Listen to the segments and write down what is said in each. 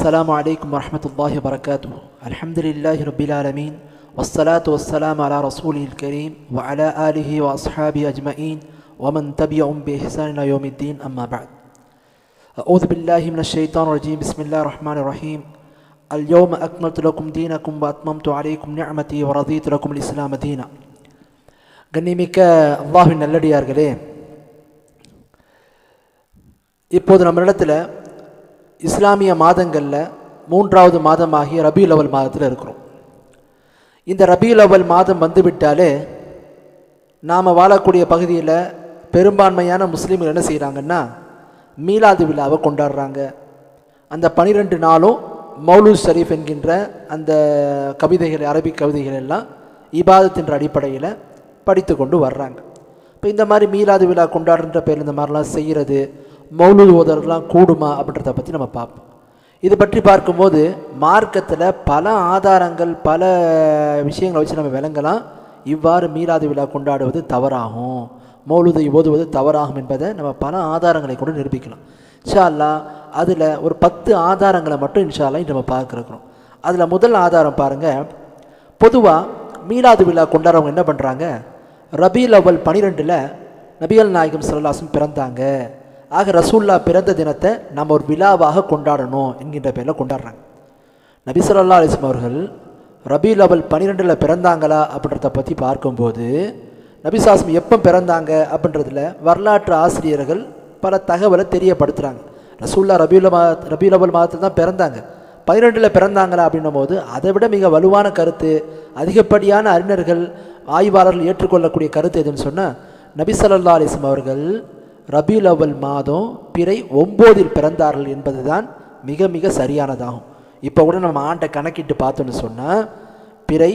السلام عليكم ورحمة الله وبركاته الحمد لله رب العالمين والصلاة والسلام على رسوله الكريم وعلى آله وأصحابه أجمعين ومن تبعهم بإحسان إلى يوم الدين أما بعد أعوذ بالله من الشيطان الرجيم بسم الله الرحمن الرحيم اليوم أكملت لكم دينكم وأتممت عليكم نعمتي ورضيت لكم الإسلام دينا கண்ணிமிக்க அல்லாஹின் நல்லடியார்களே இப்போது நம்மளிடத்தில் இஸ்லாமிய மாதங்களில் மூன்றாவது மாதமாகிய ரபி அவல் மாதத்தில் இருக்கிறோம். இந்த ரபி அவல் மாதம் வந்துவிட்டாலே நாம் வாழக்கூடிய பகுதியில் பெரும்பான்மையான முஸ்லீம்கள் என்ன செய்கிறாங்கன்னா மீலாது விழாவை கொண்டாடுறாங்க. அந்த பனிரெண்டு நாளும் மௌலூ ஷரீஃப் என்கின்ற அந்த கவிதைகள் அரபிக் கவிதைகள் எல்லாம் இபாதத்தின்ற அடிப்படையில் படித்து கொண்டு வர்றாங்க. இப்போ இந்த மாதிரி மீலாது விழா கொண்டாடுற பேர் இந்த மாதிரிலாம் செய்கிறது மௌலூத் ஓதர்கள்லாம் கூடுமா அப்படின்றத பற்றி நம்ம பார்ப்போம். இது பற்றி பார்க்கும்போது மார்க்கத்தில் பல ஆதாரங்கள் பல விஷயங்களை வச்சு நம்ம விளங்கலாம். இவ்வாறு மீலாது விழா கொண்டாடுவது தவறாகும். மௌலுதை ஓதுவது தவறாகும் என்பதை நம்ம பல ஆதாரங்களை கொண்டு நிரூபிக்கலாம். இன்ஷா அல்லா அதில் ஒரு பத்து ஆதாரங்களை மட்டும் இன்ஷா அல்லா நம்ம பார்க்குறோம். அதில் முதல் ஆதாரம் பாருங்கள் பொதுவாக மீலாது விழா கொண்டாடுறவங்க என்ன பண்ணுறாங்க ரபீல் அவல் பனிரெண்டில் நபிகள் நாயகம் சல்லாசும் பிறந்தாங்க. ஆக ரசூல்லா பிறந்த தினத்தை நம்ம ஒரு விழாவாக கொண்டாடணும் என்கின்ற பேரில் கொண்டாடுறாங்க. நபிசல்லா அலிஸ்லாம் அவர்கள் ரபீல் அவல் பனிரெண்டில் பிறந்தாங்களா அப்படின்றத பற்றி பார்க்கும்போது நபிசாஸ்மி எப்போ பிறந்தாங்க அப்படின்றதுல வரலாற்று ஆசிரியர்கள் பல தகவலை தெரியப்படுத்துகிறாங்க ரசூல்லா ரபீல் மா ரபீல் அவல் மாதத்தில் தான் பிறந்தாங்க. பனிரெண்டில் பிறந்தாங்களா அப்படின்னும் போது அதை விட மிக வலுவான கருத்து அதிகப்படியான அறிஞர்கள் ஆய்வாளர்கள் ஏற்றுக்கொள்ளக்கூடிய கருத்து எதுன்னு சொன்னால் நபி சல்லா அலிஸ்லாம் அவர்கள் ரபீல் அவல் மாதம் பிறை ஒம்போதில் பிறந்தார்கள் என்பது தான் மிக மிக சரியானதாகும். இப்போ கூட நம்ம ஆண்டை கணக்கிட்டு பார்த்தோன்னு சொன்னால் பிறை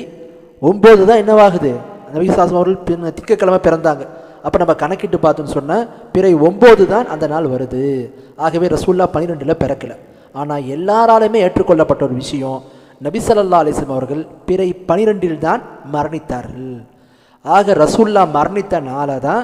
ஒம்பது தான் என்னவாகுது? நபிசாசம் அவர்கள் திக்கக்கிழமை பிறந்தாங்க. அப்போ நம்ம கணக்கிட்டு பார்த்தோன்னு சொன்னால் பிறை ஒம்பது தான் அந்த நாள் வருது. ஆகவே ரசூல்லா பன்னிரெண்டில் பிறக்கலை. ஆனால் எல்லாராலுமே ஏற்றுக்கொள்ளப்பட்ட ஒரு விஷயம் நபிசல்லா அலிஸ்லம் அவர்கள் பிறை பனிரெண்டில் தான் மரணித்தார்கள். ஆக ரசூல்லா மரணித்த நாளை தான்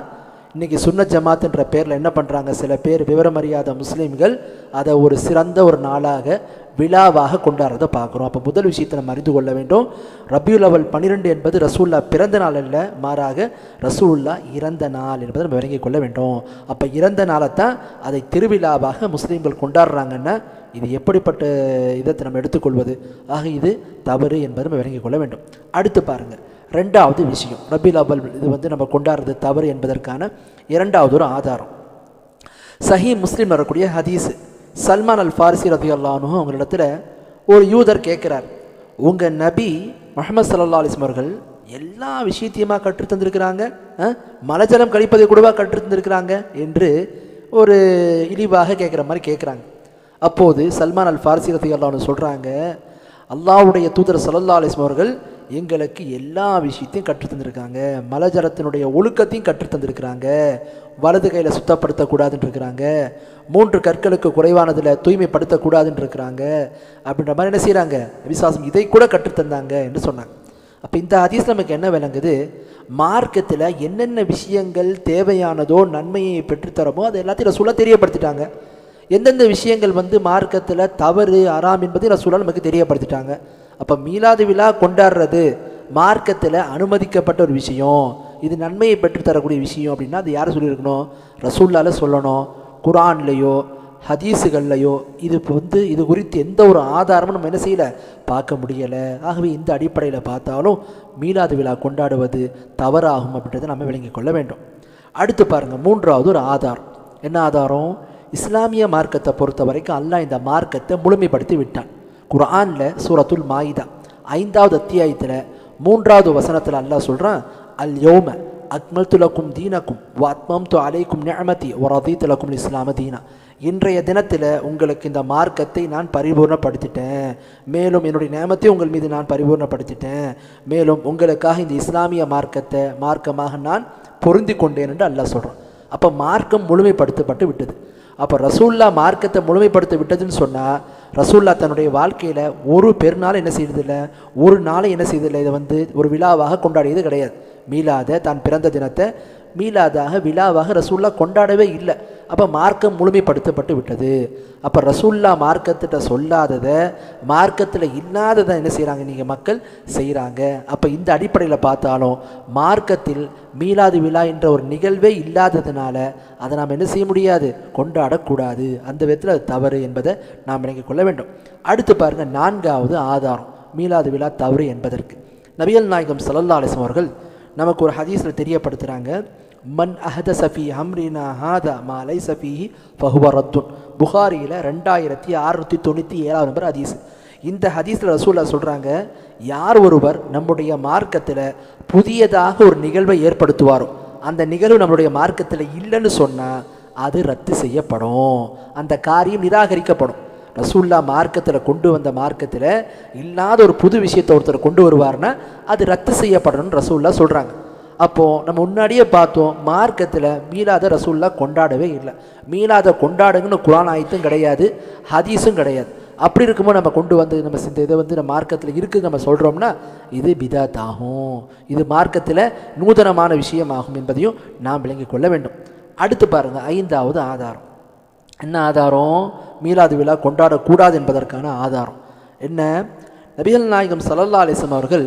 இன்றைக்கி சுன்ன ஜமாத்துன்ற பேரில் என்ன பண்ணுறாங்க சில பேர் விவரம் அறியாத முஸ்லீம்கள் அதை ஒரு சிறந்த ஒரு நாளாக விழாவாக கொண்டாடுறதை பார்க்குறோம். அப்போ முதல் விஷயத்தை நம்ம அறிந்து கொள்ள வேண்டும். ரபியுல் அவல் பன்னிரெண்டு என்பது ரசூல்லா பிறந்த நாள் அல்ல மாறாக ரசூல்லா இறந்த நாள் என்பதை நம்ம விளங்கிக் கொள்ள வேண்டும். அப்போ இறந்த நாளை தான் அதை திருவிழாவாக முஸ்லீம்கள் கொண்டாடுறாங்கன்னா இது எப்படிப்பட்ட இதத்தை நம்ம எடுத்துக்கொள்வது ஆக இது தவறு என்பதை நம்ம விளங்கிக் கொள்ள வேண்டும். அடுத்து பாருங்கள் ரெண்டாவது விஷயம். ரபீல் அவல் இது வந்து நம்ம கொண்டாடுறது தவறு என்பதற்கான இரண்டாவது ஒரு ஆதாரம். சஹி முஸ்லீம் வரக்கூடிய ஹதீஸ். சல்மான் அல் ஃபாரிசி ரதி அல்லானு அவங்களிடத்தில் ஒரு யூதர் கேட்குறார் உங்கள் நபி முகமது சல்லா அலிஸ்லம் அவர்கள் எல்லா விஷயத்தையுமா கற்று தந்திருக்கிறாங்க? மலஜலம் கழிப்பதை கூடவா கற்று தந்திருக்கிறாங்க? என்று ஒரு இழிவாக கேட்குற மாதிரி கேட்குறாங்க. அப்போது சல்மான் அல் ஃபாரிசி ரதி அல்லானு சொல்கிறாங்க அல்லாவுடைய தூதர் சல்லா அலிஸ்லம் அவர்கள் எங்களுக்கு எல்லா விஷயத்தையும் கற்று தந்திருக்காங்க. மலஜலத்தினுடைய ஒழுக்கத்தையும் கற்றுத்தந்திருக்கிறாங்க வலது கையில் சுத்தப்படுத்தக்கூடாதுன்னு இருக்கிறாங்க. மூன்று கற்களுக்கு குறைவானதில் தூய்மைப்படுத்தக்கூடாதுன்னு இருக்கிறாங்க அப்படின்ற மாதிரி என்ன செய்கிறாங்க விசுவாசம் இதை கூட கற்றுத்தந்தாங்க என்று சொன்னாங்க. அப்போ இந்த அதிசயம் நமக்கு என்ன விளங்குது? மார்க்கத்தில் என்னென்ன விஷயங்கள் தேவையானதோ நன்மையை பெற்றுத்தரமோ அது எல்லாத்தையும் ரசூலாக தெரியப்படுத்திட்டாங்க. எந்தெந்த விஷயங்கள் வந்து மார்க்கத்தில் தவறு அறாம் என்பதை ரசூலாக நமக்கு தெரியப்படுத்திட்டாங்க. அப்போ மீலாது விழா கொண்டாடுறது மார்க்கத்தில் அனுமதிக்கப்பட்ட ஒரு விஷயம். இது நன்மையை பெற்றுத்தரக்கூடிய விஷயம் அப்படின்னா அது யார் சொல்லியிருக்கணும்? ரசூல்லால் சொல்லணும். குரான்லேயோ ஹதீஸுகள்லையோ இது வந்து இது குறித்து எந்த ஒரு ஆதாரமும் நம்ம என்ன செய்யலை? பார்க்க முடியலை. ஆகவே இந்த அடிப்படையில் பார்த்தாலும் மீலாது விழா கொண்டாடுவது தவறாகும் அப்படின்றத நம்ம விளங்கி கொள்ள வேண்டும். அடுத்து பாருங்கள் மூன்றாவது ஒரு ஆதாரம். என்ன ஆதாரம்? இஸ்லாமிய மார்க்கத்தை பொறுத்த வரைக்கும் அல்லாஹ் இந்த மார்க்கத்தை முழுமைப்படுத்தி விட்டான். குரானில் சூரத்துல் மாயிதா ஐந்தாவது அத்தியாயத்தில் மூன்றாவது வசனத்தில் அல்லாஹ் சொல்கிறான் அல் யோம அக்மல் துலக்கும் தீனக்கும் வாத்மம் து அலைக்கும் நியமதி ஒரதி துலக்கும் இஸ்லாம தீனா. இன்றைய தினத்தில் உங்களுக்கு இந்த மார்க்கத்தை நான் பரிபூர்ணப்படுத்திட்டேன். மேலும் என்னுடைய நியமத்தை உங்கள் மீது நான் பரிபூர்ணப்படுத்திட்டேன். மேலும் உங்களுக்காக இந்த இஸ்லாமிய மார்க்கத்தை மார்க்கமாக நான் பொருந்தி கொண்டேன் என்று அல்லாஹ் சொல்கிறான் அப்போ மார்க்கம் முழுமைப்படுத்தப்பட்டு விட்டது. அப்போ ரசூல்லா மார்க்கத்தை முழுமைப்படுத்த விட்டதுன்னு சொன்னால் ரசூல்லா தன்னுடைய வாழ்க்கையில் ஒரு பெருநாள் என்ன செய்ததில்லை? ஒரு நாளை என்ன செய்ததில்லை? இதை வந்து ஒரு விழாவாக கொண்டாடியது கிடையாது. மீளாத தான் பிறந்த தினத்தை மீளாதாக விழாவாக ரசூல்லா கொண்டாடவே இல்லை. அப்போ மார்க்கம் முழுமைப்படுத்தப்பட்டு விட்டது. அப்போ ரசூல்லா மார்க்கத்திட்ட சொல்லாததை மார்க்கத்தில் இல்லாததை என்ன செய்கிறாங்க நீங்கள் மக்கள் செய்கிறாங்க அப்போ இந்த அடிப்படையில் பார்த்தாலும் மார்க்கத்தில் மீலாது விழா என்ற ஒரு நிகழ்வே இல்லாததுனால அதை நாம் என்ன செய்ய முடியாது? கொண்டாடக்கூடாது. அந்த விதத்தில் அது தவறு என்பதை நாம் விளங்கிக் கொள்ள வேண்டும். அடுத்து பாருங்கள் நான்காவது ஆதாரம். மீலாது விழா தவறு என்பதற்கு. நபியல் நாயகம் ஸல்லல்லாஹு அலைஹி அவர்கள் நமக்கு ஒரு ஹதீஸில் தெரியப்படுத்துகிறாங்க மன் அஹத சஃபி ஹம்ரினா ஹாதா மாலை சஃபிஹி ஃபஹுவ ரத்துன். புகாரியில் ரெண்டாயிரத்தி அறுநூற்றி தொண்ணூற்றி ஏழாவது நம்பர் ஹதீஸ். இந்த ஹதீஸில் ரசூல்லா சொல்கிறாங்க யார் ஒருவர் நம்முடைய மார்க்கத்தில் புதியதாக ஒரு நிகழ்வை ஏற்படுத்துவாரோ அந்த நிகழ்வு நம்மளுடைய மார்க்கத்தில் இல்லைன்னு சொன்னால் அது ரத்து செய்யப்படும். அந்த காரியம் நிராகரிக்கப்படும். ரசூல்லா மார்க்கத்தில் கொண்டு வந்த மார்க்கத்தில் இல்லாத ஒரு புது விஷயத்தை ஒருத்தர் கொண்டு வருவார்னா அது ரத்து செய்யப்படணும்னு ரசூல்லா சொல்கிறாங்க அப்போது நம்ம முன்னாடியே பார்த்தோம் மார்க்கத்தில் மீளாத ரசூல்லா கொண்டாடவே இல்லை. மீளாத கொண்டாடுங்கன்னு குரான் ஆயத்தும் கிடையாது ஹதீஸும் கிடையாது. அப்படி இருக்கும்போது நம்ம கொண்டு வந்து நம்ம இந்த இதை வந்து நம்ம மார்க்கத்தில் இருக்குது நம்ம சொல்கிறோம்னா இது பிதாத் ஆகும் இது மார்க்கத்தில் நூதனமான விஷயமாகும் என்பதையும் நாம் விளங்கிக் கொள்ள வேண்டும். அடுத்து பாருங்கள் ஐந்தாவது ஆதாரம். என்ன ஆதாரம்? மீளாது விழா கொண்டாடக்கூடாது என்பதற்கான ஆதாரம். என்ன? நபிகள் நாயகம் சல்லல்லா அலைஹி அவர்கள்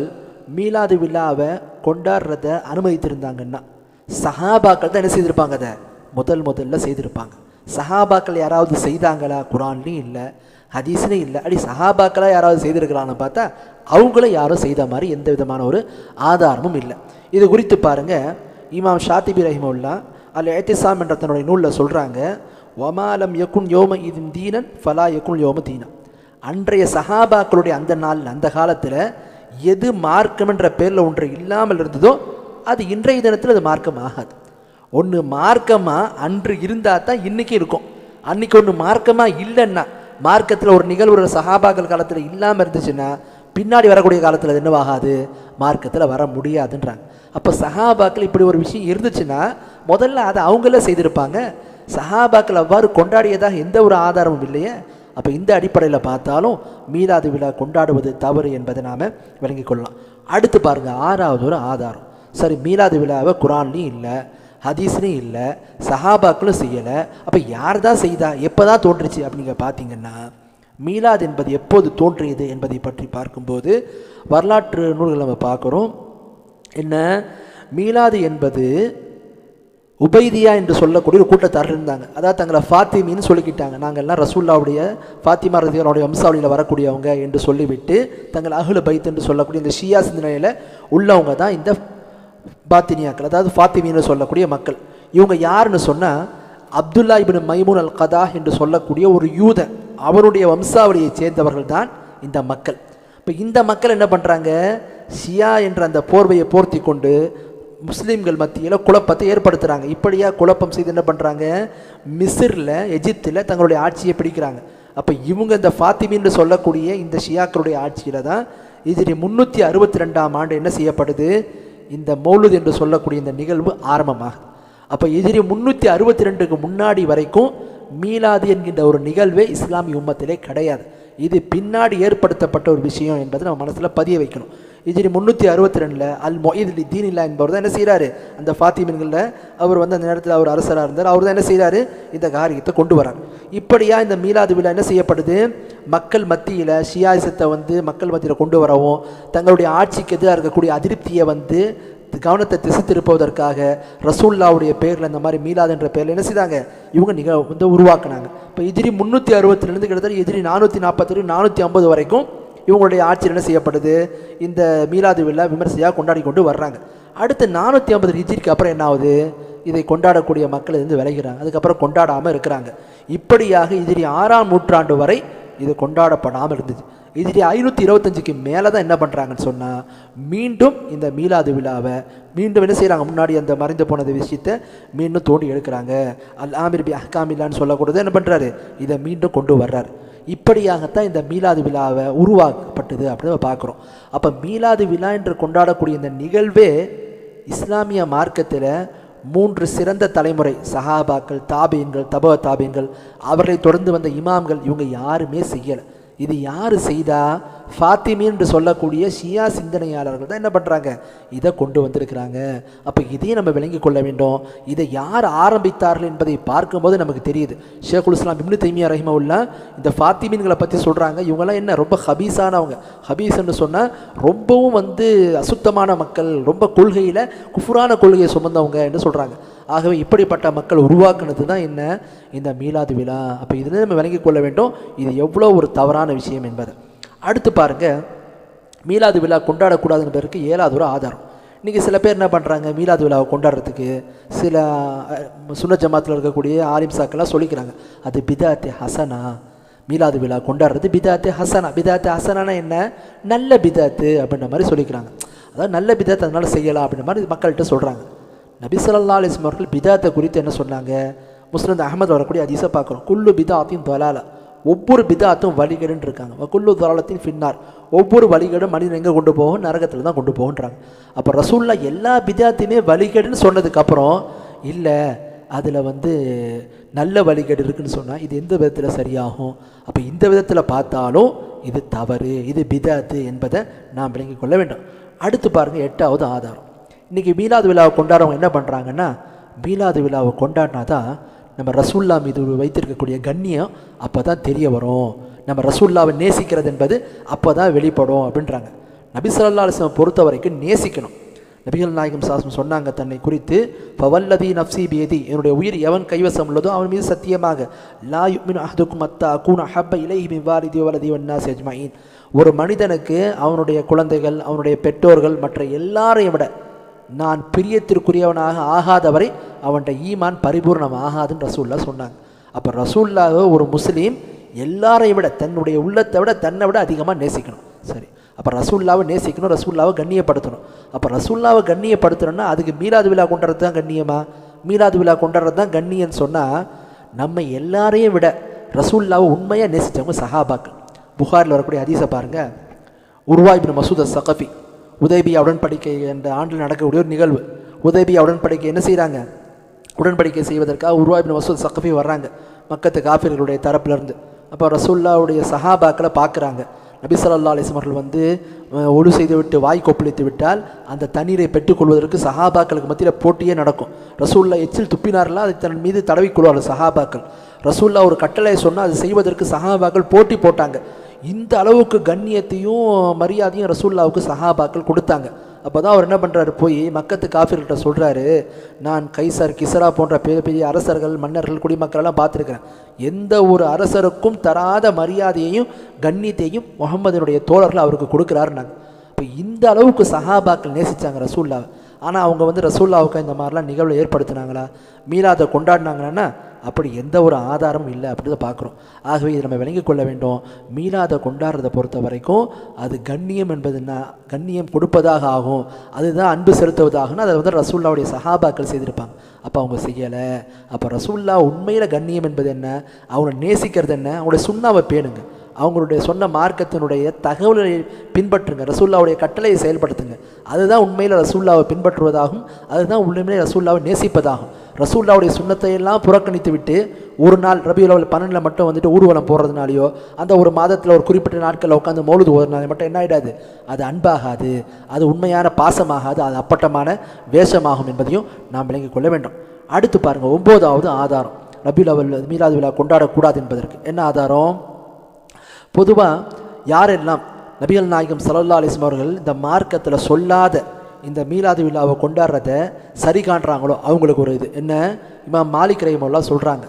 மீலாது விழாவை கொண்டாடுறத அனுமதித்திருந்தாங்கன்னா சஹாபாக்கள் தான் என்ன செய்திருப்பாங்க அதை? முதல் முதல்ல செய்திருப்பாங்க. சஹாபாக்கள் யாராவது செய்தாங்களா? குரான்லையும் இல்லை ஹதீஸ்லையும் இல்லை. அடி சஹாபாக்களாக யாராவது செய்திருக்கிறான்னு பார்த்தா அவங்களும் யாரும் செய்த மாதிரி எந்த விதமான ஒரு ஆதாரமும் இல்லை. இது குறித்து பாருங்கள் இமாம் ஷாத்திபி ரஹிமுல்லா அல் ஏத்திசாம் என்ற தன்னுடைய நூலில் சொல்கிறாங்க ஒமாலம் யக்குன் யோம இதின் தீனன் ஃபலா யக்குன் யோம தீனன் அன்றைய சஹாபாக்களுடைய அந்த நாளில் அந்த காலத்தில் எது மார்க்கம் என்ற பேரில் ஒன்று இல்லாமல் இருந்ததோ அது இன்றைய தினத்தில் அது மார்க்கம் ஆகாது ஒன்று மார்க்கமாக அன்று இருந்தால் தான் இன்றைக்கி இருக்கும். அன்றைக்கி ஒன்று மார்க்கமாக இல்லைன்னா மார்க்கத்தில் ஒரு நிகழ்வு ஒரு சஹாபாக்கள் காலத்தில் இல்லாமல் இருந்துச்சுன்னா பின்னாடி வரக்கூடிய காலத்தில் அது என்னவாகாது? மார்க்கத்தில் வர முடியாதுன்றாங்க. அப்போ சஹாபாக்கள் இப்படி ஒரு விஷயம் இருந்துச்சுன்னா முதல்ல அதை அவங்களே செய்திருப்பாங்க. சஹாபாக்கள் அவ்வாறு கொண்டாடியதாக எந்த ஒரு ஆதாரமும் இல்லையே. அப்போ இந்த அடிப்படையில் பார்த்தாலும் மீலாது விழா கொண்டாடுவது தவறு என்பதை நாம் விளங்கிக் கொள்ளலாம். அடுத்து பாருங்கள் ஆறாவது ஒரு ஆதாரம். சரி மீலாது விழாவை குரான்லையும் இல்லை ஹதீஸ்லையும் இல்லை சஹாபாக்களும் செய்யலை. அப்போ யார் தான் செய்தா எப்போ தான் தோன்றுச்சு அப்படிங்க பார்த்தீங்கன்னா மீலாது என்பது எப்போது தோன்றியது என்பதை பற்றி பார்க்கும்போது வரலாற்று நூல்களை நம்ம பார்க்குறோம். என்ன? மீலாது என்பது உபைதியா என்று சொல்லக்கூடிய ஒரு கூட்டத்தார் இருந்தாங்க. அதாவது தங்களை ஃபாத்திமின்னு சொல்லிக்கிட்டாங்க. நாங்கள் எல்லாம் ரசூல்லாவுடைய ஃபாத்திமா ரதிகளுடைய வம்சாவளியில் வரக்கூடியவங்க என்று சொல்லிவிட்டு தங்கள் அகுல பைத் என்று சொல்லக்கூடிய இந்த ஷியா சிந்தனையில் உள்ளவங்க தான் இந்த பாத்தினியாக்கள் அதாவது ஃபாத்திமின்னு சொல்லக்கூடிய மக்கள். இவங்க யாருன்னு சொன்னால் அப்துல்லா இபின் மைமூன் அல் கதா என்று சொல்லக்கூடிய ஒரு யூதன் அவருடைய வம்சாவளியைச் சேர்ந்தவர்கள் தான் இந்த மக்கள். இப்போ இந்த மக்கள் என்ன பண்ணுறாங்க ஷியா என்ற அந்த போர்வையை போர்த்தி கொண்டு முஸ்லீம்கள் மத்தியில் குழப்பத்தை ஏற்படுத்துகிறாங்க இப்படியா குழப்பம் செய்து என்ன பண்ணுறாங்க மிசிரில் எஜிப்தில் தங்களுடைய ஆட்சியை பிடிக்கிறாங்க. அப்போ இவங்க இந்த ஃபாத்திமின்னு சொல்லக்கூடிய இந்த ஷியாக்களுடைய ஆட்சியில் தான் இதில் முந்நூற்றி அறுபத்தி ரெண்டாம் ஆண்டு என்ன செய்யப்படுது? இந்த மௌலுத் என்று சொல்லக்கூடிய இந்த நிகழ்வு ஆரம்பமாக அப்போ எதிரி முந்நூற்றி அறுபத்தி ரெண்டுக்கு முன்னாடி வரைக்கும் மீலாது என்கின்ற ஒரு நிகழ்வே இஸ்லாமிய உம்மத்திலே கிடையாது. இது பின்னாடி ஏற்படுத்தப்பட்ட ஒரு விஷயம் என்பதை நம்ம மனசில் பதிய வைக்கணும். இஜிரி முந்நூற்றி அறுபத்தி ரெண்டில் அல் மொய்து தீன் இல்லா என்பவர் தான் என்ன செய்கிறாரு அந்த ஃபாத்திமின்களில் அவர் வந்து அந்த நேரத்தில் அவர் அரசராக இருந்தார். அவர் தான் என்ன செய்கிறாரு இந்த காரியத்தை கொண்டு வரார் இப்படியா இந்த மீலாது விழா என்ன செய்யப்படுது? மக்கள் மத்தியில் ஷியாசத்தை வந்து மக்கள் மத்தியில் கொண்டு வரவும் தங்களுடைய ஆட்சிக்கு எதிராக இருக்கக்கூடிய அதிருப்தியை வந்து கவனத்தை திசை திருப்புவதற்காக ரசூல்லாவுடைய பேரில் இந்த மாதிரி மீலாது என்ற பேரில் என்ன செய்தாங்க? இவங்க நிக வந்து உருவாக்குனாங்க. இப்போ எதிரி முந்நூற்றி அறுபத்திலேருந்து கிட்டத்தட்ட எதிரி நானூற்றி நாற்பத்தி நானூற்றி ஐம்பது வரைக்கும் இவங்களுடைய ஆட்சியில் என்ன செய்யப்படுது? இந்த மீலாது விழா விமர்சையாக கொண்டாடி கொண்டு வர்றாங்க. அடுத்து நானூற்றி ஐம்பது ஹிஜிரிக்கு அப்புறம் என்ன ஆகுது? இதை கொண்டாடக்கூடிய மக்கள் இருந்து விளைகிறாங்க அதுக்கப்புறம் கொண்டாடாமல் இருக்கிறாங்க. இப்படியாக எதிரி ஆறாம் நூற்றாண்டு வரை இது கொண்டாடப்படாமல் இருந்துச்சு இது ஐநூற்றி இருபத்தஞ்சுக்கு மேலே தான் என்ன பண்ணுறாங்கன்னு சொன்னால் மீண்டும் இந்த மீலாது விழாவை மீண்டும் என்ன செய்கிறாங்க முன்னாடி அந்த மறைந்து போனது விஷயத்தை மீண்டும் தோண்டி எடுக்கிறாங்க. அல் ஆமிர் பி அஹ்காமில்லான்னு சொல்லக்கூடாது. என்ன பண்ணுறாரு இதை மீண்டும் கொண்டு வர்றார். இப்படியாகத்தான் இந்த மீலாது விழாவை உருவாக்கப்பட்டது அப்படின்னு பார்க்குறோம். அப்போ மீலாது விழா என்று கொண்டாடக்கூடிய இந்த நிகழ்வே இஸ்லாமிய மார்க்கத்தில் மூன்று சிறந்த தலைமுறை சஹாபாக்கள் தாபியன்கள் தபவ தாபியன்கள் அவர்களை தொடர்ந்து வந்த இமாம்கள் இவங்க யாருமே செய்யலை. இது யார் செய்தா? ஃபாத்திமி என்று சொல்லக்கூடிய ஷியா சிந்தனையாளர்கள் தான் என்ன பண்ணுறாங்க இதை கொண்டு வந்திருக்கிறாங்க. அப்போ இதையும் நம்ம விளங்கி கொள்ள வேண்டும். இதை யார் ஆரம்பித்தார்கள் என்பதை பார்க்கும்போது நமக்கு தெரியுது. ஷேகுல் இஸ்லாம் இப்னு தைமியா ரஹிமவுல்லா இந்த ஃபாத்திமீன்களை பற்றி சொல்கிறாங்க இவங்கெல்லாம் என்ன? ரொம்ப ஹபீஸானவங்க. ஹபீஸ்ன்னு சொன்னால் ரொம்பவும் வந்து அசுத்தமான மக்கள் ரொம்ப கொள்கையில் குஃபுரான கொள்கையை சுமந்தவங்க என்று சொல்கிறாங்க ஆகவே இப்படிப்பட்ட மக்கள் உருவாக்குனது தான் என்ன? இந்த மீலாது விழா. அப்போ இதில் நம்ம விளங்கிக் கொள்ள வேண்டும். இது எவ்வளோ ஒரு தவறான விஷயம் என்பதை. அடுத்து பாருங்கள் மீலாது விழா கொண்டாடக்கூடாதுன்னு பேருக்கு ஏழாவது ஒரு ஆதாரம். இன்றைக்கி சில பேர் என்ன பண்ணுறாங்க மீலாது விழாவை கொண்டாடுறதுக்கு சில அஹ், சுன்ன ஜமாத்தில் இருக்கக்கூடிய ஆலிம்சாக்கெல்லாம் சொல்லிக்கிறாங்க. அது பிதாத்தே ஹசனா. மீலாது விழா கொண்டாடுறது பிதாத்தே ஹசனா. பிதாத்தே ஹசனானா என்ன? நல்ல பிதாத்து அப்படின்ற மாதிரி சொல்லிக்கிறாங்க. அதாவது நல்ல பிதாத்து அதனால் செய்யலாம் அப்படின்ற மாதிரி மக்கள்கிட்ட சொல்கிறாங்க நபி ஸல்லல்லாஹு அலைஹி பிதாத்தை குறித்து என்ன சொன்னாங்க? முஸ்லிம் அகமது வரக்கூடிய அதிசை பார்க்குறோம். குல்லு பிதாத்தையும் தொலால. ஒவ்வொரு பிதாத்தும் வழிகேடுன்னு இருக்காங்க வ குல்லு தொலாலத்தையும் ஃபின்னார் ஒவ்வொரு வழிகேடும் மனிதன் எங்கே கொண்டு போகும்? நரகத்தில் தான் கொண்டு போகுன்றாங்க. அப்போ ரசூல்லா எல்லா பிதாத்தையுமே வழிகேடுன்னு சொன்னதுக்கப்புறம் இல்லை அதில் வந்து நல்ல வழிகேடு இருக்குன்னு சொன்னால் இது எந்த விதத்தில் சரியாகும்? அப்போ இந்த விதத்தில் பார்த்தாலும் இது தவறு இது பிதாத்து என்பதை நாம் விளங்கிக் கொள்ள வேண்டும். அடுத்து பாருங்கள் எட்டாவது ஆதாரம். இன்றைக்கி மீலாது விழாவை கொண்டாடுறவங்க என்ன பண்ணுறாங்கன்னா மீலாது விழாவை கொண்டாடினா தான் நம்ம ரசூல்லா மீது வைத்திருக்கக்கூடிய கண்ணியம் அப்போ தான் தெரிய வரும். நம்ம ரசூல்லாவை நேசிக்கிறது என்பது அப்போ தான் வெளிப்படும் அப்படின்றாங்க. நபி ஸல்லல்லாஹு அலைஹி பொறுத்த வரைக்கும் நேசிக்கணும். நபிகள் நாயகம் சாஸ்திரம் சொன்னாங்க தன்னை குறித்து பவல்லதி நப்சி பேதி என்னுடைய உயிர் எவன் கைவசம் உள்ளதோ அவன் மீது சத்தியமாக லா யுமின் அஹதுக்கும் அத்தா அக்கூன ஹப்ப இலைஹி மிவாரிதி வலதி வன்னாஸ் செஜ்மாயின் ஒரு மனிதனுக்கு அவனுடைய குழந்தைகள் அவனுடைய பெற்றோர்கள் மற்ற எல்லாரையும் விட நான் பிரியத்திற்குரியவனாக ஆகாதவரை அவன்கிட்ட ஈமான் பரிபூர்ணம் ஆகாதுன்னு ரசூல்லா சொன்னாங்க. அப்போ ரசூல்லாவை ஒரு முஸ்லீம் எல்லாரையும் விட தன்னுடைய உள்ளத்தை விட தன்னை விட அதிகமாக நேசிக்கணும். சரி. அப்போ ரசூல்லாவை நேசிக்கணும் ரசூல்லாவை கண்ணியப்படுத்தணும். அப்போ ரசூல்லாவை கண்ணியப்படுத்தணும்னா அதுக்கு மீலாது விழா கொண்டாடுறது தான் கண்ணியமா? மீலாது விழா கொண்டாடுறது தான் கண்ணியன்னு சொன்னால் நம்ம எல்லாரையும் விட ரசூல்லாவை உண்மையாக நேசித்தவங்க சஹாபாக்கள். புகாரில் வரக்கூடிய அதிசை பாருங்கள் உருவாய்பின் மசூத சகஃபி உதேபியா உடன்படிக்கை என்ற ஆண்டில் நடக்கக்கூடிய ஒரு நிகழ்வு. உதேபியா உடன்படிக்கை என்ன செய்கிறாங்க உடன்படிக்கை செய்வதற்காக உருவாபின் வசூல் சகஃபி வர்றாங்க மக்கத்து காஃபிர்களுடைய தரப்பிலிருந்து. அப்போ ரசூல்லாவுடைய சஹாபாக்களை பார்க்குறாங்க. நபி ஸல்லல்லாஹு அலைஹி அவர்கள் வந்து ஒழு செய்துவிட்டு வாய் கொப்பளித்து விட்டால் அந்த தண்ணீரை பெற்றுக்கொள்வதற்கு சஹாபாக்களுக்கு மத்தியில் போட்டியே நடக்கும். ரசூல்லா எச்சில் துப்பினார்லாம் அதை தன் மீது தடவிக்கொள்வார்கள் சஹாபாக்கள். ரசூல்லா ஒரு கட்டளையை சொன்னால் அது செய்வதற்கு சஹாபாக்கள் போட்டி போட்டாங்க. இந்த அளவுக்கு கண்ணியத்தையும் மரியாதையும் ரசூல்லாவுக்கு சஹாபாக்கள் கொடுத்தாங்க. அப்போ தான் அவர் என்ன பண்ணுறாரு போய் மக்கத்து காஃபிர்கிட்ட சொல்கிறாரு நான் கைசர் கிசரா போன்ற பெரிய பெரிய அரசர்கள் மன்னர்கள் குடிமக்களெல்லாம் பார்த்துருக்கிறேன். எந்த ஒரு அரசருக்கும் தராத மரியாதையையும் கண்ணியத்தையும் முகமதினுடைய தோழர்கள் அவருக்கு கொடுக்குறாருனாங்க இப்போ இந்த அளவுக்கு சஹாபாக்கள் நேசித்தாங்க ரசூல்லாவை ஆனால் அவங்க வந்து ரசூல்லாவுக்கு இந்த மாதிரிலாம் நிகழ்வை ஏற்படுத்தினாங்களா? மீலாதை கொண்டாடினாங்கன்னா அப்படி எந்த ஒரு ஆதாரமும் இல்லை அப்படின்னு பார்க்குறோம். ஆகவே இதை நம்ம விளங்கிக் கொள்ள வேண்டும். மீனாதை கொண்டாடுறதை பொறுத்த வரைக்கும் அது கண்ணியம் என்பது என்ன கண்ணியம் கொடுப்பதாக ஆகும். அதுதான் அன்பு செலுத்துவதாகனா அதை வந்து ரசூல்லாவுடைய சஹாபாக்கள் செய்திருப்பாங்க. அப்போ அவங்க செய்யலை. அப்போ ரசூல்லா உண்மையில் கண்ணியம் என்பது என்ன? அவங்கள நேசிக்கிறது என்ன? அவங்களுடைய சுண்ணாவை பேணுங்க. அவங்களுடைய சொன்ன மார்க்கத்தினுடைய தகவலை பின்பற்றுங்க. ரசூல்லாவுடைய கட்டளையை செயல்படுத்துங்க. அதுதான் உண்மையில் ரசூல்லாவை பின்பற்றுவதாகும். அதுதான் உண்மையிலே ரசூல்லாவை நேசிப்பதாகும். ரசூல்லாவுடைய சுண்ணத்தை எல்லாம் புறக்கணித்து விட்டு ஒரு நாள் ரபியுல் அவள் பன்னெண்டில் மட்டும் வந்துட்டு ஊர்வலம் போடுறதுனாலையோ அந்த ஒரு மாதத்தில் ஒரு குறிப்பிட்ட நாட்களில் உட்காந்து மௌலுது ஓதுனாலே மட்டும் என்ன ஆகிடாது அது அன்பாகாது. அது உண்மையான பாசமாகாது. அது அப்பட்டமான வேஷமாகும் என்பதையும் நாம் விளங்கிக் கொள்ள வேண்டும். அடுத்து பாருங்கள் ஒம்போதாவது ஆதாரம். ரபியுல் அவள் மீலாது விழா கொண்டாடக்கூடாது என்பதற்கு. என்ன ஆதாரம்? பொதுவாக யாரெல்லாம் நபிகள் நாயகம் சல்லல்லா அலிஸ்லாம் அவர்கள் இந்த மார்க்கத்தில் சொல்லாத இந்த மீலாது விழாவை கொண்டாடுறத சரி காண்றாங்களோ அவங்களுக்கு ஒரு இது. என்ன? இமாம் மாலிக் ரஹிமல்லா சொல்கிறாங்க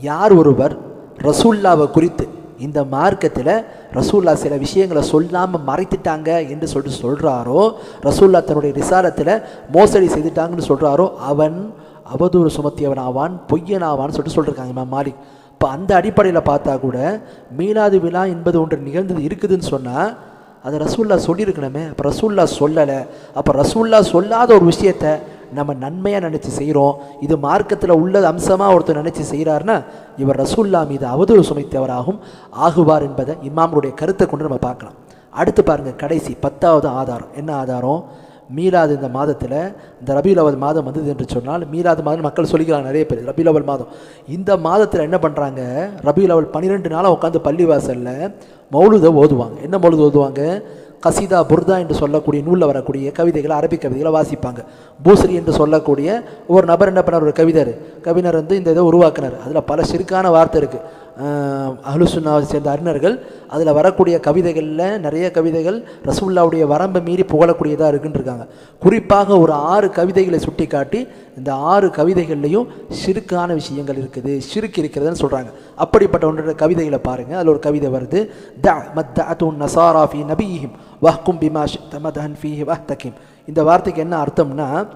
யார் ஒருவர் ரசூல்லாவை குறித்து இந்த மார்க்கத்தில் ரசூல்லா சில விஷயங்களை சொல்லாமல் மறைத்துட்டாங்க என்று சொல்லிட்டு சொல்கிறாரோ ரசூல்லா தன்னுடைய ரிசாரத்தில் மோசடி செய்துட்டாங்கன்னு சொல்கிறாரோ அவன் அவதூறு சுமத்தியவன் ஆவான் பொய்யன் ஆவான்னு சொல்லிட்டு சொல்லியிருக்காங்க இமாம் மாலிக். இப்போ அந்த அடிப்படையில் பார்த்தா கூட மீலாது விழா என்பது ஒன்று நிகழ்ந்தது இருக்குதுன்னு சொன்னால் அதை ரசூல்லா சொல்லியிருக்கணுமே. அப்போ ரசூல்லா சொல்லலை. அப்போ ரசூல்லா சொல்லாத ஒரு விஷயத்த நம்ம நன்மையாக நினச்சி செய்கிறோம் இது மார்க்கத்தில் உள்ள அம்சமாக ஒருத்தர் நினச்சி செய்கிறாருன்னா இவர் ரசூல்லா மீது அவதூறு சுமைத்தவராகும் ஆகுவார் என்பதை இமாமுடைய கருத்தை கொண்டு நம்ம பார்க்கலாம். அடுத்து பாருங்கள் கடைசி பத்தாவது ஆதாரம். என்ன ஆதாரம்? மீலாது இந்த மாதத்தில். இந்த ரபியுல் அவல் மாதம் வந்தது என்று சொன்னால் மீலாது மாதம் மக்கள் சொல்லிக்கிறாங்க நிறைய பேர். ரபியுல் அவல் மாதம். இந்த மாதத்தில் என்ன பண்ணுறாங்க ரபியுல் அவல் பன்னிரெண்டு நாளாக உட்காந்து பள்ளிவாசலில் மௌலுதை ஓதுவாங்க. என்ன மௌலுது ஓதுவாங்க? கசிதா புர்தா என்று சொல்லக்கூடிய நூலில் வரக்கூடிய கவிதைகளை அரபி கவிதைகளை வாசிப்பாங்க. பூசரி என்று சொல்லக்கூடிய ஒரு நபர் என்ன பண்ணார்? ஒரு கவிதர் கவிஞர் வந்து இந்த இதை உருவாக்குனார். அதில் பல சிறுக்கான வார்த்தை இருக்குது அலுசுனாவை சேர்ந்த அறிஞர்கள் அதில் வரக்கூடிய கவிதைகளில் நிறைய கவிதைகள் ரசூல்லாவுடைய வரம்பை மீறி புகழக்கூடியதாக இருக்குன்றிருக்காங்க. குறிப்பாக ஒரு ஆறு கவிதைகளை சுட்டி காட்டி இந்த ஆறு கவிதைகள்லையும் சிறுக்கான விஷயங்கள் இருக்குது சிறுக்கு இருக்கிறதுன்னு சொல்கிறாங்க அப்படிப்பட்ட ஒன்றோட கவிதைகளை பாருங்கள் அதில் ஒரு கவிதை வருது த மத்தூன் நசாரா ஃபி நபிஹிம் வஹ்கும் பிமா தமதஹன் வஹ் வஹ்தகிம். இந்த வார்த்தைக்கு என்ன அர்த்தம்னா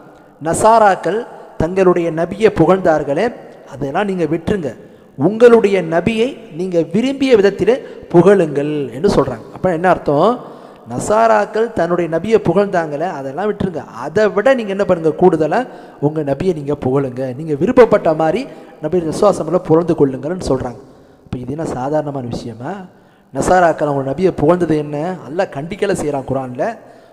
நசாராக்கள் தங்களுடைய நபியை புகழ்ந்தார்களே அதெல்லாம் நீங்கள் விட்டுருங்க. உங்களுடைய நபியை நீங்கள் விரும்பிய விதத்தில் புகழுங்கள் என்று சொல்கிறாங்க அப்போ என்ன அர்த்தம்? நசாராக்கள் தன்னுடைய நபியை புகழ்ந்தாங்களே அதெல்லாம் விட்டுருங்க. அதை விட நீங்கள் என்ன பண்ணுங்கள் கூடுதலாக உங்கள் நபியை நீங்கள் புகழுங்க. நீங்கள் விருப்பப்பட்ட மாதிரி நபி விசுவாசமெல்லாம் புகழ்ந்து கொள்ளுங்கள்னு சொல்கிறாங்க இப்போ இது என்ன சாதாரணமான விஷயமா? நசாராக்கள் அவங்க நபியை புகழ்ந்தது என்ன? எல்லாம் கண்டிக்கலை செய்கிறான் குரானில்.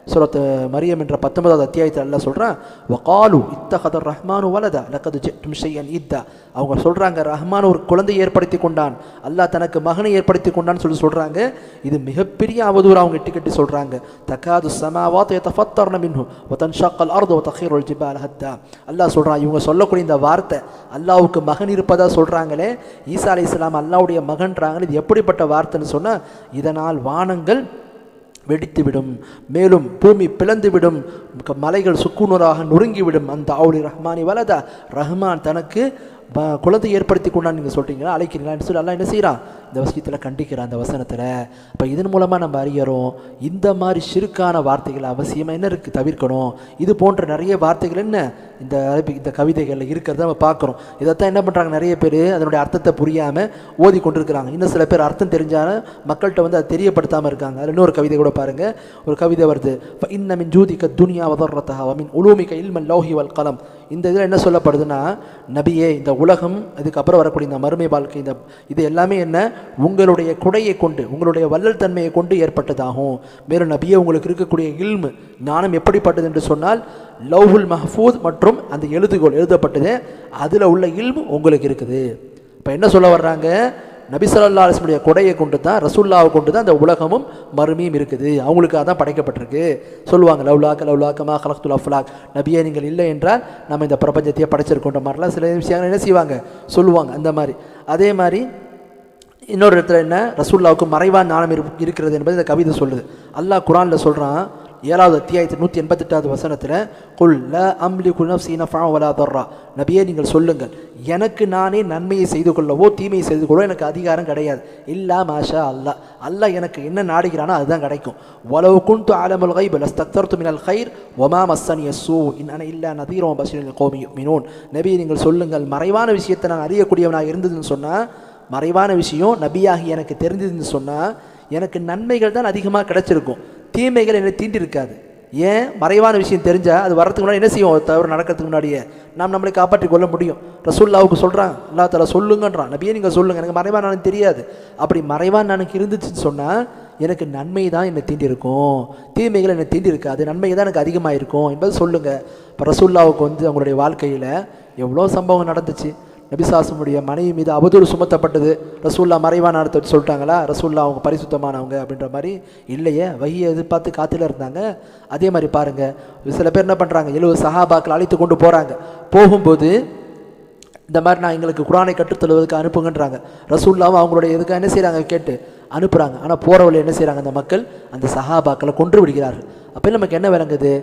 சூரத் மரியம் என்ற பத்தொன்பதாவது அத்தியாயத்தில் அல்ல சொல்கிறான் வகாலு இத்தகதர் ரஹ்மானு வலதா லக்கது ஜெட்டும் செய்யன் இத்தா. அவங்க சொல்கிறாங்க ரஹ்மான் ஒரு குழந்தை ஏற்படுத்தி கொண்டான் அல்லாஹ் தனக்கு மகனை ஏற்படுத்தி கொண்டான்னு சொல்லி சொல்கிறாங்க இது மிகப்பெரிய அவதூறு அவங்க இட்டு கட்டி சொல்கிறாங்க தக்காது சமாவாத் எத்தஃபத்தர்ன மின்ஹு ஒத்தன் ஷக்கல் தஹீர் ஒத்தஹீர் ஜிபா ஹத்தா. அல்லாஹ் சொல்கிறான் இவங்க சொல்லக்கூடிய இந்த வார்த்தை அல்லாவுக்கு மகன் இருப்பதா? சொல்கிறாங்களே ஈசா அலி இஸ்லாம் அல்லாவுடைய மகன்றாங்களே இது எப்படிப்பட்ட வார்த்தைன்னு சொன்னால் இதனால் வானங்கள் வெடித்துவிடும். மேலும் பூமி பிளந்துவிடும். க- மலைகள் சுக்குநூறாக நொறுங்கிவிடும். அந்த அவுலி ரஹ்மானி வலதா? ரஹ்மான் தனக்கு ப- குழந்தை ஏற்படுத்தி கொண்டான்னு நீங்கள் சொல்கிறீங்களா அழைக்கிறீங்களா? சொல்லி எல்லாம் என்ன செய்கிறான்? இந்த விஷயத்தில் கண்டிக்கிறார் அந்த வசனத்தில் அப்போ இதன் மூலமாக நம்ம அறியறோம் இந்த மாதிரி சிறுக்கான வார்த்தைகள் அவசியமாக என்ன இருக்குது தவிர்க்கணும்? இது போன்ற நிறைய வார்த்தைகள் என்ன? இந்த இந்த கவிதைகளில் இருக்கிறத நம்ம பார்க்குறோம். இதைத்தான் என்ன பண்ணுறாங்க நிறைய பேர்? அதனுடைய அர்த்தத்தை புரியாமல் ஓதி கொண்டிருக்கிறாங்க. இன்னும் சில பேர் அர்த்தம் தெரிஞ்சாலும் மக்கள்கிட்ட வந்து அதை தெரியப்படுத்தாமல் இருக்காங்க. அதில் இன்னொரு கவிதை கூட பாருங்கள் ஒரு கவிதை வருது. இன்னமின் ஜூதிக்க துனியா வதர்ரத்தஹா மின் உலூமிக்க இல்மன் லௌஹி வல் கலம். இந்த இதில் என்ன சொல்லப்படுதுன்னா நபியே இந்த உலகம் இதுக்கப்புறம் வரக்கூடிய இந்த மறுமை வாழ்க்கை இந்த இது எல்லாமே என்ன? உங்களுடைய குடையை கொண்டு உங்களுடைய வள்ளல் தன்மையை கொண்டு ஏற்பட்டதாகும். மேலும் நபியை உங்களுக்கு இருக்கக்கூடிய இல்மு ஞானம் எப்படிப்பட்டது என்று சொன்னால் லவ்ஹுல் மஹஃபூத் மற்றும் அந்த எழுதுகோள் எழுதப்பட்டது. அதில் உள்ள இல்மு உங்களுக்கு இருக்குது. இப்போ என்ன சொல்ல வர்றாங்க? நபி சொல்லா அலைஹி கொடையை கொண்டு தான் ரசுல்லாவை கொண்டு தான் அந்த உலகமும் மறுமையும் இருக்குது. அவங்களுக்கு அதான் படைக்கப்பட்டிருக்கு. சொல்லுவாங்க லவ்லாக்க லவ்லாக்கமா ஹலக்துல் அஃப்லாக். நபியே நீங்கள் இல்லை என்றால் நம்ம இந்த பிரபஞ்சத்தையே படைச்சிருக்கோன்ற மாதிரிலாம் சில விஷயங்கள் என்ன செய்வாங்க? சொல்லுவாங்க அந்த மாதிரி. அதே மாதிரி இன்னொரு இடத்துல என்ன? ரசூல்லாவுக்கு மறைவான ஞானம் இரு- இருக்கிறது என்பது இந்த கவிதை சொல்லுது. அல்லாஹ் குரானில் சொல்கிறான் ஏழாவது அத்தியாயத்து நூற்றி எண்பத்தெட்டாவது வசனத்தில் குல் ல அம்லி சீனா நஃபா வலா தர்ரா. நபியே நீங்கள் சொல்லுங்கள் எனக்கு நானே நன்மையை செய்து கொள்ளவோ தீமையை செய்து கொள்ளவோ எனக்கு அதிகாரம் கிடையாது. இல்லா மாஷா அல்லாஹ் அல்லாஹ் எனக்கு என்ன நாடுகிறானோ அதுதான் கிடைக்கும். வலவு குண்டு ஆலமுல் கைப் லஸ்தக்தர்து துமினல் கைர் ஒமா மஸ்ஸனி எஸ்ஸூ இன் இல்லை இல்லா நதீரம் பஷீரில் கோமி மினோன் நபியை நீங்கள் சொல்லுங்கள் மறைவான விஷயத்தை நான் அறியக்கூடியவனாக இருந்ததுன்னு சொன்னால் மறைவான விஷயம் நபியாகி எனக்கு தெரிஞ்சதுன்னு சொன்னால் எனக்கு நன்மைகள் தான் அதிகமாக கிடச்சிருக்கும். தீமைகள் என்னை தீண்டி இருக்காது. ஏன்? மறைவான விஷயம் தெரிஞ்சால் அது வரதுக்கு முன்னாடி என்ன செய்வோம் தவறு நடக்கிறதுக்கு முன்னாடியே. நாம் நம்மளை காப்பாற்றிக் கொள்ள முடியும். ரசூல்லாவுக்கு சொல்கிறான் அல்லா தலா சொல்லுங்கன்றான். நபியே நீங்கள் சொல்லுங்கள் எனக்கு மறைவான எனக்கு தெரியாது. அப்படி மறைவான எனக்கு இருந்துச்சுன்னு சொன்னால் எனக்கு நன்மை தான் என்னை தீண்டி இருக்கும். தீமைகள் என்னை தீண்டிருக்காது நன்மை தான் எனக்கு அதிகமாக இருக்கும். என்பது சொல்லுங்கள் இப்போ ரசூல்லாவுக்கு வந்து அவங்களுடைய வாழ்க்கையில் எவ்வளோ சம்பவம் நடந்துச்சு? நபிசாசமுடைய மனைவி மீது அவதூறு சுமத்தப்பட்டது. ரசூல்லா மறைவான அர்த்தத்தை சொல்லிட்டாங்களா? ரசூல்லா அவங்க பரிசுத்தமானவங்க அப்படின்ற மாதிரி இல்லையே வகையை எதிர்பார்த்து காத்தில் இருந்தாங்க. அதே மாதிரி பாருங்க சில பேர் என்ன பண்ணுறாங்க எழுபது சஹாபாக்கள் அழைத்து கொண்டு போகிறாங்க போகும்போது இந்த மாதிரி நான் எங்களுக்கு குரானை கற்றுத்தருவதற்கு அனுப்புங்கன்றாங்க. ரசூல்லாவும் அவங்களுடைய இதுக்கு என்ன செய்கிறாங்க கேட்டு அனுப்புகிறாங்க ஆனால் போகிற வழி என்ன செய்கிறாங்க அந்த மக்கள் அந்த சஹாபாக்களை கொன்று விடுகிறார்கள். அப்போ நமக்கு என்ன விளங்குது?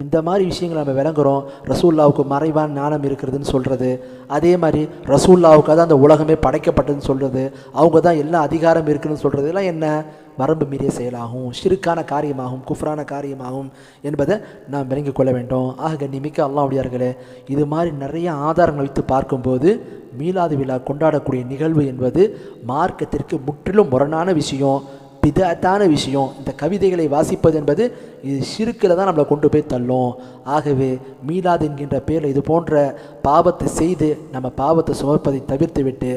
இந்த மாதிரி விஷயங்களை நம்ம விளங்குறோம். ரசூல்லாவுக்கு மறைவான ஞானம் இருக்கிறதுன்னு சொல்கிறது அதே மாதிரி ரசூல்லாவுக்காக தான் அந்த உலகமே படைக்கப்பட்டதுன்னு சொல்கிறது அவங்க தான் எல்லா அதிகாரம் இருக்குதுன்னு சொல்கிறது எல்லாம் என்ன? வரம்பு மீறிய செயலாகும் ஷிருக்கான காரியமாகும் குஃப்ரான காரியமாகும் என்பதை நாம் விளங்கிக் கொள்ள வேண்டும். ஆக நிமிக்க அல்லாவுடையார்களே இது மாதிரி நிறைய ஆதாரங்கள் வைத்து பார்க்கும்போது மீலாது விழா கொண்டாடக்கூடிய நிகழ்வு என்பது மார்க்கத்திற்கு முற்றிலும் முரணான விஷயம். பிதாத்தான விஷயம். இந்த கவிதைகளை வாசிப்பது என்பது இது சிறுக்கில் தான் நம்மளை கொண்டு போய் தள்ளும். ஆகவே மீலாது என்கின்ற பேரில் இது போன்ற பாவத்தை செய்து நம்ம பாவத்தை சுமப்பதை தவிர்த்து விட்டு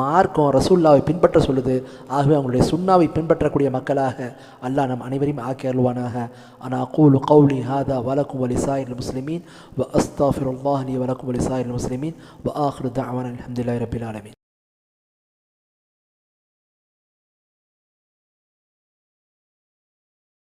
மார்க்கம் ரசூல்லாவை பின்பற்ற சொல்லுது. ஆகவே அவங்களுடைய சுண்ணாவை பின்பற்றக்கூடிய மக்களாக அல்லாஹ் நம் அனைவரையும் ஆக்கி அருள்வானாக. அனா கூலு கௌலி ஹாதா வலக்கும் வலிசாயில் முஸ்லிமீன். வ அஸ்தாஃபிருல்லாஹ் லி வலக்கும் வலிசாயில் முஸ்லிமீன். வ ஆஹ்ரு தஅவானா அல்ஹம்துலில்லாஹி ரபில்